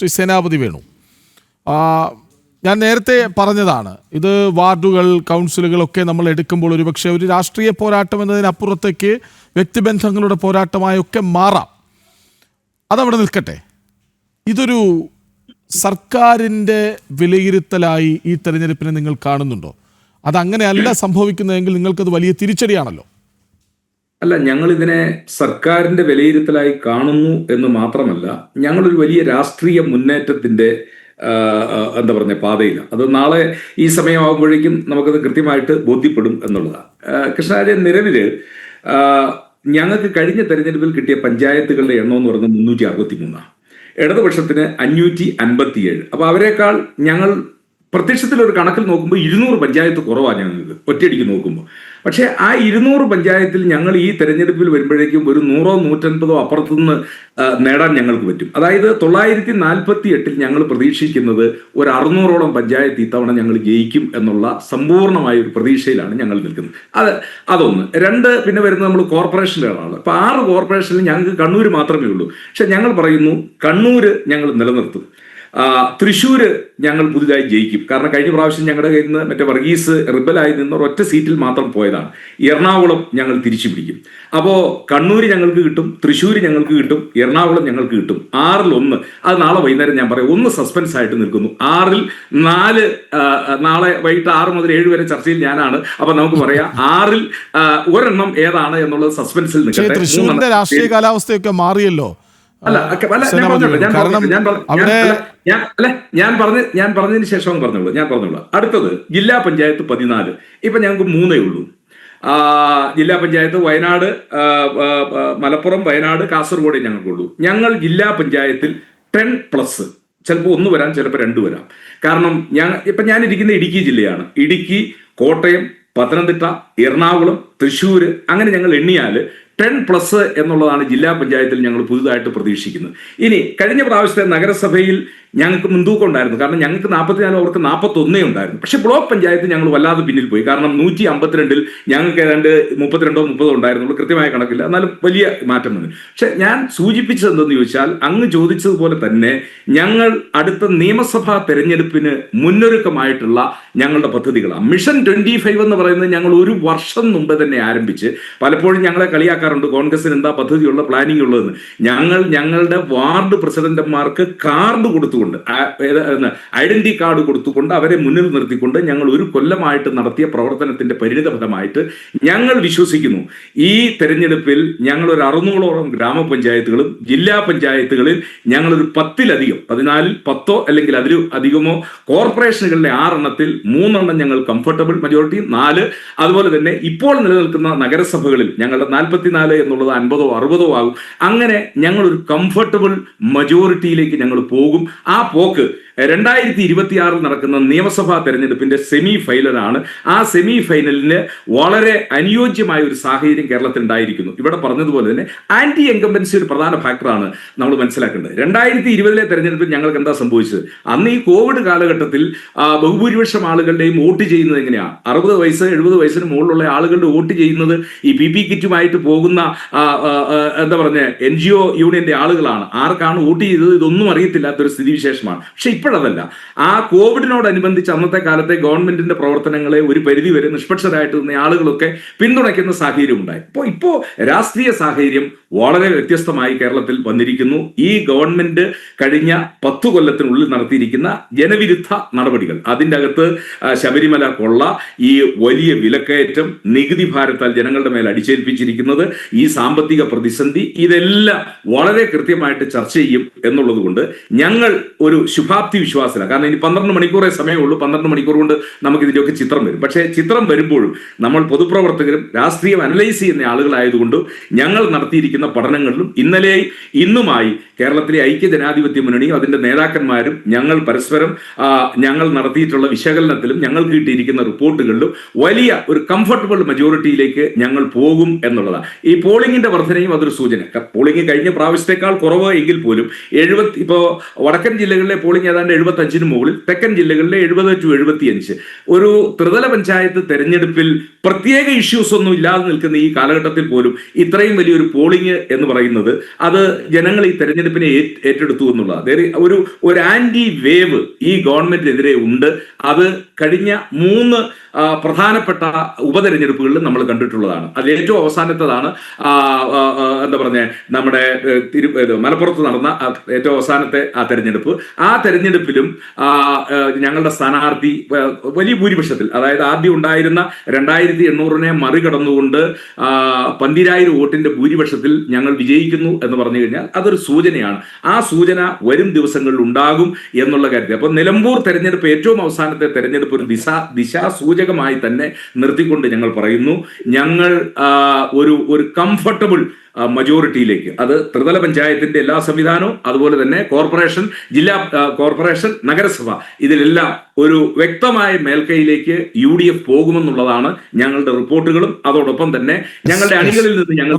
ശ്രീ സേനാപതി വേണു. ഞാൻ നേരത്തെ പറഞ്ഞതാണ് ഇത് വാർഡുകൾ കൗൺസിലുകളൊക്കെ നമ്മൾ എടുക്കുമ്പോൾ ഒരുപക്ഷെ ഒരു രാഷ്ട്രീയ പോരാട്ടം എന്നതിനപ്പുറത്തേക്ക് വ്യക്തിബന്ധങ്ങളുടെ പോരാട്ടമായൊക്കെ മാറാം. അതവിടെ നിൽക്കട്ടെ. ഇതൊരു സർക്കാരിന്റെ വിലയിരുത്തലായി ഈ തെരഞ്ഞെടുപ്പിനെ നിങ്ങൾ കാണുന്നുണ്ടോ? അതങ്ങനെയല്ല സംഭവിക്കുന്നതെങ്കിൽ നിങ്ങൾക്കത് വലിയ തിരിച്ചടിയാണല്ലോ. അല്ല ഞങ്ങൾ ഇതിനെ സർക്കാരിന്റെ വിലയിരുത്തലായി കാണുന്നു എന്ന് മാത്രമല്ല ഞങ്ങളൊരു വലിയ രാഷ്ട്രീയ മുന്നേറ്റത്തിന്റെ എന്താ പറഞ്ഞ പാതയില്ല അത് നാളെ ഈ സമയമാകുമ്പോഴേക്കും നമുക്കത് കൃത്യമായിട്ട് ബോധ്യപ്പെടും എന്നുള്ളതാണ്. കൃഷ്ണാചാര്യ നിലവിൽ ഞങ്ങൾക്ക് കഴിഞ്ഞ തെരഞ്ഞെടുപ്പിൽ കിട്ടിയ പഞ്ചായത്തുകളുടെ എണ്ണം എന്ന് പറയുന്നത് മുന്നൂറ്റി അറുപത്തി മൂന്നാണ് ഇടതുപക്ഷത്തിന് അഞ്ഞൂറ്റി അൻപത്തിയേഴ് അപ്പൊ അവരെക്കാൾ ഞങ്ങൾ പ്രത്യക്ഷത്തിൽ ഒരു കണക്കിൽ നോക്കുമ്പോൾ ഇരുന്നൂറ് പഞ്ചായത്ത് കുറവാണ് ഞങ്ങൾക്ക് ഒറ്റയടിക്ക് നോക്കുമ്പോൾ. പക്ഷേ ആ ഇരുന്നൂറ് പഞ്ചായത്തിൽ ഞങ്ങൾ ഈ തെരഞ്ഞെടുപ്പിൽ വരുമ്പോഴേക്കും ഒരു നൂറോ നൂറ്റൻപതോ അപ്പുറത്തുനിന്ന് നേടാൻ ഞങ്ങൾക്ക് പറ്റും. അതായത് തൊള്ളായിരത്തി നാൽപ്പത്തി എട്ടിൽ ഞങ്ങൾ പ്രതീക്ഷിക്കുന്നത് ഒരു അറുന്നൂറോളം പഞ്ചായത്ത് ഇത്തവണ ഞങ്ങൾ ജയിക്കും എന്നുള്ള സമ്പൂർണമായ ഒരു പ്രതീക്ഷയിലാണ് ഞങ്ങൾ നിൽക്കുന്നത്. അത് അതൊന്ന്. രണ്ട് പിന്നെ വരുന്നത് നമ്മൾ കോർപ്പറേഷനുകളാണ്. അപ്പൊ ആറ് കോർപ്പറേഷനിൽ ഞങ്ങൾക്ക് കണ്ണൂർ മാത്രമേ ഉള്ളൂ. പക്ഷെ ഞങ്ങൾ പറയുന്നു കണ്ണൂർ ഞങ്ങൾ നിലനിർത്തും. ആ, തൃശ്ശൂര് ഞങ്ങൾ പുതുതായി ജയിക്കും. കാരണം കഴിഞ്ഞ പ്രാവശ്യം ഞങ്ങളുടെ കയ്യിൽ നിന്ന് മറ്റേ വർഗീസ് റിബലായി നിന്ന് ഒരൊറ്റ സീറ്റിൽ മാത്രം പോയതാണ്. എറണാകുളം ഞങ്ങൾ തിരിച്ചു പിടിക്കും. അപ്പോൾ കണ്ണൂർ ഞങ്ങൾക്ക് കിട്ടും തൃശ്ശൂർ ഞങ്ങൾക്ക് കിട്ടും എറണാകുളം ഞങ്ങൾക്ക് കിട്ടും. ആറിൽ ഒന്ന്. അത് നാളെ വൈകുന്നേരം ഞാൻ പറയാം. ഒന്ന് സസ്പെൻസ് ആയിട്ട് നിൽക്കുന്നു. ആറിൽ നാല് നാളെ വൈകിട്ട് ആറ് മുതൽ ഏഴ് വരെ ചർച്ചയിൽ ഞാനാണ്. അപ്പൊ നമുക്ക് പറയാം ആറിൽ ഒരെണ്ണം ഏതാണ് എന്നുള്ളത് സസ്പെൻസിൽ നിൽക്കട്ടെ. തൃശ്ശൂരിന്റെ രാഷ്ട്രീയ കാലാവസ്ഥയൊക്കെ മാറിയല്ലോ. അല്ല അല്ല, ഞാൻ പറഞ്ഞോളൂ, ഞാൻ ഞാൻ പറഞ്ഞ- ഞാൻ- അല്ല, ഞാൻ പറഞ്ഞ് പറഞ്ഞതിന് ശേഷം പറഞ്ഞോളൂ ഞാൻ പറഞ്ഞോളൂ. അടുത്തത് ജില്ലാ പഞ്ചായത്ത് പതിനാല്. ഇപ്പൊ ഞങ്ങൾക്ക് മൂന്നേ ഉള്ളൂ. ജില്ലാ പഞ്ചായത്ത് വയനാട് മലപ്പുറം വയനാട് കാസർഗോഡ് ഞങ്ങൾക്കുള്ളൂ. ഞങ്ങൾ ജില്ലാ പഞ്ചായത്തിൽ ടെൻ പ്ലസ്. ചിലപ്പോൾ ഒന്ന് വരാം ചിലപ്പോൾ രണ്ട് വരാം. കാരണം ഞാൻ ഇപ്പൊ ഞാനിരിക്കുന്ന ഇടുക്കി ജില്ലയാണ്. ഇടുക്കി കോട്ടയം പത്തനംതിട്ട എറണാകുളം തൃശ്ശൂർ അങ്ങനെ ഞങ്ങൾ എണ്ണിയാൽ ടെൻ പ്ലസ് എന്നുള്ളതാണ് ജില്ലാ പഞ്ചായത്തിൽ ഞങ്ങൾ പുതുതായിട്ട് പ്രതീക്ഷിക്കുന്നത്. ഇനി കഴിഞ്ഞ പ്രാവശ്യത്തെ നഗരസഭയിൽ ഞങ്ങൾക്ക് മുൻതൂക്കം ഉണ്ടായിരുന്നു. കാരണം ഞങ്ങൾക്ക് നാൽപ്പത്തിനാല് അവർക്ക് നാൽപ്പത്തൊന്നേ ഉണ്ടായിരുന്നു. പക്ഷേ ബ്ലോക്ക് പഞ്ചായത്ത് ഞങ്ങൾ വല്ലാതെ പിന്നിൽ പോയി. കാരണം നൂറ്റി അമ്പത്തിരണ്ടിൽ ഞങ്ങൾക്ക് ഏതാണ്ട് മുപ്പത്തിരണ്ടോ മുപ്പതോ ഉണ്ടായിരുന്നുള്ളൂ. കൃത്യമായ കണക്കില്ല. എന്നാലും വലിയ മാറ്റം വന്നു. പക്ഷെ ഞാൻ സൂചിപ്പിച്ചത് എന്തെന്ന് ചോദിച്ചാൽ അങ്ങ് ചോദിച്ചതുപോലെ തന്നെ ഞങ്ങൾ അടുത്ത നിയമസഭാ തെരഞ്ഞെടുപ്പിന് മുന്നൊരുക്കമായിട്ടുള്ള ഞങ്ങളുടെ പദ്ധതികളാണ്. മിഷൻ ട്വന്റി ഫൈവ് എന്ന് പറയുന്നത് ഞങ്ങൾ ഒരു വർഷം മുമ്പ് തന്നെ ആരംഭിച്ച് പലപ്പോഴും ഞങ്ങളെ കളിയാക്കാറുണ്ട്. കോൺഗ്രസിന് എന്താ പദ്ധതിയുള്ള പ്ലാനിംഗ് ഉള്ളതെന്ന്. ഞങ്ങൾ ഞങ്ങളുടെ വാർഡ് പ്രസിഡന്റുമാർക്ക് കാർഡ് കൊടുത്തുകൊണ്ട് ഐഡന്റി കാർഡ് കൊടുത്തുകൊണ്ട് അവരെ മുന്നിൽ നിർത്തിക്കൊണ്ട് ഞങ്ങൾ ഒരു കൊല്ലമായിട്ട് നടത്തിയ പ്രവർത്തനത്തിന്റെ പരിണിത ഫലമായിട്ട് ഞങ്ങൾ വിശ്വസിക്കുന്നു. ഈ തെരഞ്ഞെടുപ്പിൽ ഞങ്ങൾ ഒരു അറുന്നൂറോളം ഗ്രാമപഞ്ചായത്തുകളും ജില്ലാ പഞ്ചായത്തുകളിൽ ഞങ്ങൾ ഒരു പത്തിലധികം പതിനാലിൽ പത്തോ അല്ലെങ്കിൽ അതിൽ അധികമോ കോർപ്പറേഷനുകളിലെ ആറെണ്ണത്തിൽ മൂന്നെണ്ണം ഞങ്ങൾ കംഫർട്ടബിൾ മെജോറിറ്റി നാല് അതുപോലെ തന്നെ ഇപ്പോൾ നിലനിൽക്കുന്ന നഗരസഭകളിൽ ഞങ്ങളുടെ നാൽപ്പത്തിനാല് എന്നുള്ളത് അൻപതോ അറുപതോ ആകും. അങ്ങനെ ഞങ്ങൾ ഒരു കംഫർട്ടബിൾ മജോറിറ്റിയിലേക്ക് ഞങ്ങൾ പോകും. ആ പോക്ക് രണ്ടായിരത്തി ഇരുപത്തിയാറിൽ നടക്കുന്ന നിയമസഭാ തെരഞ്ഞെടുപ്പിന്റെ സെമി ഫൈനലാണ് ആ സെമി ഫൈനലിന് വളരെ അനുയോജ്യമായ ഒരു സാഹചര്യം കേരളത്തിൽ ഉണ്ടായിരിക്കുന്നു. ഇവിടെ പറഞ്ഞതുപോലെ തന്നെ ആന്റി എൻകംബൻസി ഒരു പ്രധാന ഫാക്ടറാണ് നമ്മൾ മനസ്സിലാക്കേണ്ടത്. രണ്ടായിരത്തി ഇരുപതിലെ തെരഞ്ഞെടുപ്പിൽ ഞങ്ങൾക്ക് എന്താ സംഭവിച്ചത്? അന്ന് ഈ കോവിഡ് കാലഘട്ടത്തിൽ ബഹുഭൂരിപക്ഷം ആളുകളുടെയും വോട്ട് ചെയ്യുന്നത് എങ്ങനെയാണ് അറുപത് വയസ്സ് എഴുപത് വയസ്സിന് മുകളിലുള്ള ആളുകളുടെ വോട്ട് ചെയ്യുന്നത് ഈ പി പി കിറ്റുമായിട്ട് പോകുന്ന എന്താ പറഞ്ഞ എൻ ജി ഒ യൂണിയന്റെ ആളുകളാണ്. ആർക്കാണ് വോട്ട് ചെയ്തത്? ഇതൊന്നും അറിയത്തില്ലാത്തൊരു സ്ഥിതിവിശേഷമാണ് പക്ഷെ ഇപ്പോഴതല്ല. ആ കോവിഡിനോടനുബന്ധിച്ച് അന്നത്തെ കാലത്തെ ഗവൺമെന്റിന്റെ പ്രവർത്തനങ്ങളെ ഒരു പരിധി വരെ നിഷ്പക്ഷരായിട്ട് നിന്ന ആളുകളൊക്കെ പിന്തുണയ്ക്കുന്ന സാഹചര്യം ഉണ്ടായി. ഇപ്പോൾ ഇപ്പോൾ രാഷ്ട്രീയ സാഹചര്യം വളരെ വ്യത്യസ്തമായി കേരളത്തിൽ വന്നിരിക്കുന്നു. ഈ ഗവൺമെന്റ് കഴിഞ്ഞ പത്തു കൊല്ലത്തിനുള്ളിൽ നടത്തിയിരിക്കുന്ന ജനവിരുദ്ധ നടപടികൾ. അതിന്റെ അകത്ത് ശബരിമല കൊള്ള ഈ വലിയ വിലക്കയറ്റം നികുതി ഭാരത്താൽ ജനങ്ങളുടെ മേൽ അടിച്ചേൽപ്പിച്ചിരിക്കുന്നത് ഈ സാമ്പത്തിക പ്രതിസന്ധി ഇതെല്ലാം വളരെ കൃത്യമായിട്ട് ചർച്ച ചെയ്യും എന്നുള്ളത് ഞങ്ങൾ ഒരു ശുഭാപ്തി വിശ്വാസത്തിലാണ് കാരണം ഇനി പന്ത്രണ്ട് മണിക്കൂറേ സമയമുള്ളൂ. പന്ത്രണ്ട് മണിക്കൂർ കൊണ്ട് നമുക്ക് ഇതിന്റെയൊക്കെ ചിത്രം വരും. പക്ഷേ ചിത്രം വരുമ്പോഴും നമ്മൾ പൊതുപ്രവർത്തകരും രാഷ്ട്രീയം അനലൈസ് ചെയ്യുന്ന ആളുകളായതുകൊണ്ട് ഞങ്ങൾ നടത്തിയിരിക്കുന്ന പഠനങ്ങളിലും ഇന്നലെ ഇന്നുമായി കേരളത്തിലെ ഐക്യ ജനാധിപത്യ മുന്നണിയും അതിന്റെ നേതാക്കന്മാരും ഞങ്ങൾ പരസ്പരം ഞങ്ങൾ നടത്തിയിട്ടുള്ള വിശകലനത്തിലും ഞങ്ങൾക്ക് കിട്ടിയിരിക്കുന്ന റിപ്പോർട്ടുകളിലും വലിയ ഒരു കംഫർട്ടബിൾ മെജോറിറ്റിയിലേക്ക് ഞങ്ങൾ പോകും എന്നുള്ളതാണ്. ഈ പോളിംഗിന്റെ വർധനയും അതൊരു സൂചന. പോളിംഗ് കഴിഞ്ഞ പ്രാവശ്യത്തെക്കാൾ കുറവ് എങ്കിൽ പോലും എഴുപത്തി ഇപ്പോ വടക്കൻ ജില്ലകളിലെ പോളിംഗ് ഏതാണ്ട് എഴുപത്തി അഞ്ചിന് മുകളിൽ തെക്കൻ ജില്ലകളിലെ എഴുപത് ടു എഴുപത്തിയഞ്ച്. ഒരു ത്രിതല പഞ്ചായത്ത് തെരഞ്ഞെടുപ്പിൽ പ്രത്യേക ഇഷ്യൂസ് ഒന്നും ഇല്ലാതെ നിൽക്കുന്ന ഈ കാലഘട്ടത്തിൽ പോലും ഇത്രയും വലിയൊരു പോളിംഗ് എന്ന് പറയുന്നത് അത് ജനങ്ങൾ ഈ തെരഞ്ഞെടുപ്പിനെ ഏറ്റ് ഏറ്റെടുത്തു എന്നുള്ളതാണ് ഒരു ഒരു ആന്റി വേവ് ഈ ഗവൺമെന്റിനെതിരെ ഉണ്ട്. അത് കഴിഞ്ഞ മൂന്ന് പ്രധാനപ്പെട്ട ഉപതെരഞ്ഞെടുപ്പുകളിൽ നമ്മൾ കണ്ടിട്ടുള്ളതാണ്. അതിൽ ഏറ്റവും അവസാനത്തതാണ് എന്താ പറഞ്ഞ നമ്മുടെ തിരു മലപ്പുറത്ത് നടന്ന ഏറ്റവും അവസാനത്തെ ആ തെരഞ്ഞെടുപ്പ്. ആ തെരഞ്ഞെടുപ്പിലും ഞങ്ങളുടെ സ്ഥാനാർത്ഥി വലിയ ഭൂരിപക്ഷത്തിൽ അതായത് ആദ്യം ഉണ്ടായിരുന്ന രണ്ടായിരത്തി എണ്ണൂറിനെ മറികടന്നുകൊണ്ട് പന്തിരായിരം വോട്ടിന്റെ ഭൂരിപക്ഷത്തിൽ ഞങ്ങൾ വിജയിക്കുന്നു എന്ന് പറഞ്ഞു കഴിഞ്ഞാൽ അതൊരു സൂചനയാണ്. ആ സൂചന വരും ദിവസങ്ങളിൽ ഉണ്ടാകും എന്നുള്ള കാര്യത്തിൽ. അപ്പൊ നിലമ്പൂർ തെരഞ്ഞെടുപ്പ് ഏറ്റവും അവസാനത്തെ തെരഞ്ഞെടുപ്പ് ഒരു ദിശ ദിശാസൂചകമായി തന്നെ നിർത്തിക്കൊണ്ട് ഞങ്ങൾ പറയുന്നു. ഞങ്ങൾ ഒരു ഒരു കംഫർട്ടബിൾ മജോറിറ്റിയിലേക്ക് അത് ത്രിതല പഞ്ചായത്തിന്റെ എല്ലാ സംവിധാനവും അതുപോലെ തന്നെ കോർപ്പറേഷൻ ജില്ലാ കോർപ്പറേഷൻ നഗരസഭ ഇതിലെല്ലാം ഒരു വ്യക്തമായ മേൽക്കൈയിലേക്ക് യു ഡി എഫ് പോകുമെന്നുള്ളതാണ് ഞങ്ങളുടെ റിപ്പോർട്ടുകളും. അതോടൊപ്പം തന്നെ ഞങ്ങളുടെ അണികളിൽ നിന്ന് ഞങ്ങൾ